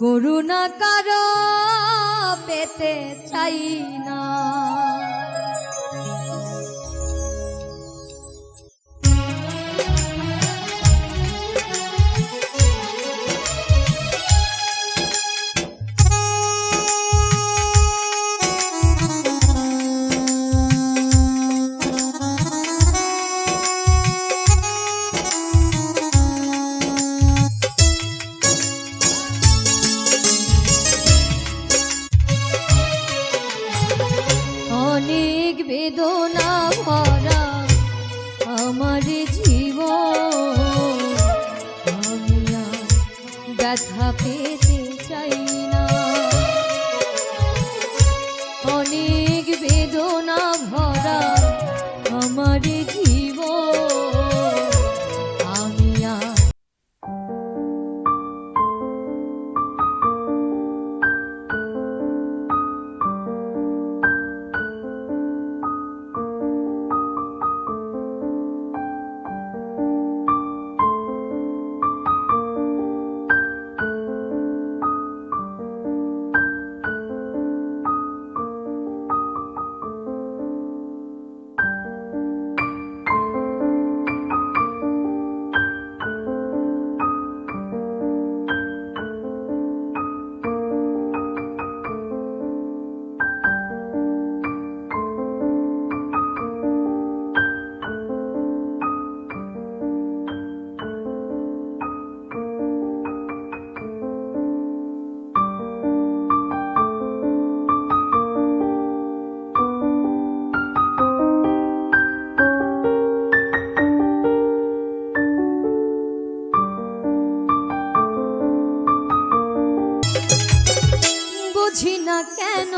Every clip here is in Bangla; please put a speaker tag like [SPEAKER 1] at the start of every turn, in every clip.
[SPEAKER 1] করুণা কারও পেতে চাই না। বেদনা ভরা আমার জীবন। আমি ব্যথা পেতে চাই না। অনেক বুঝি না কেন?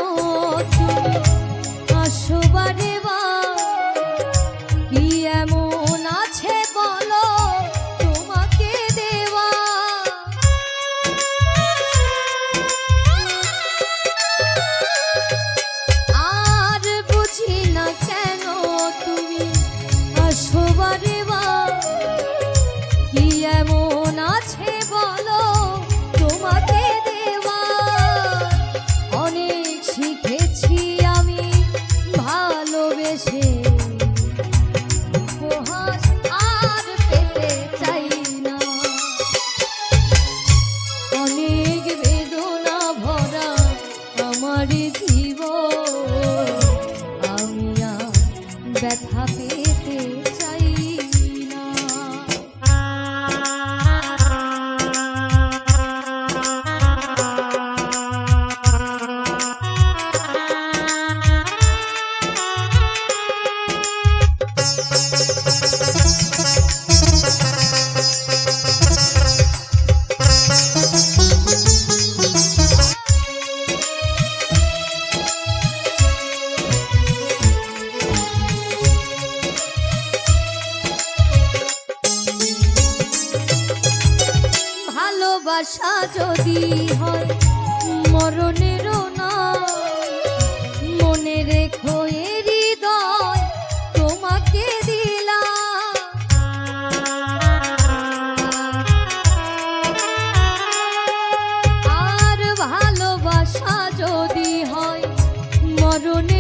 [SPEAKER 1] ব্যথা পেতে চাই। ভালোবাসা যদি হয় মরণেরও না মনে রেখো তোমাকে আর ভালোবাসা যদি হয় মরণেরও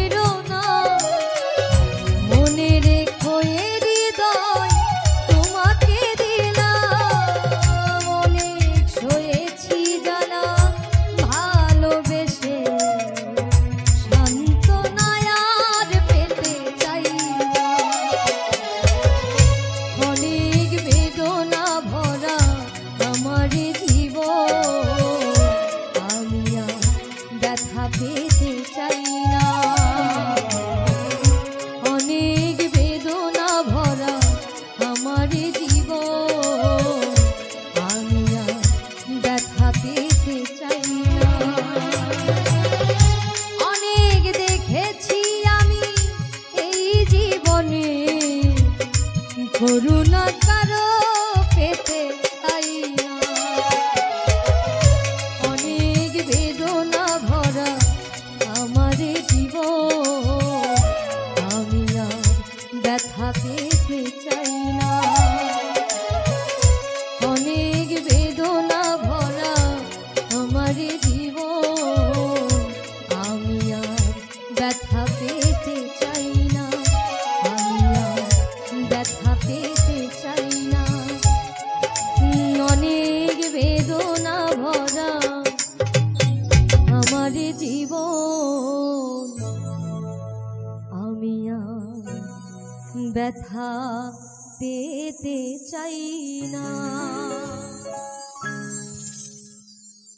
[SPEAKER 1] ব্যথা পেতে চাই না। অনেক বেদনা ভরা আমার জীবন। আমি ব্যথা পেতে চাই না।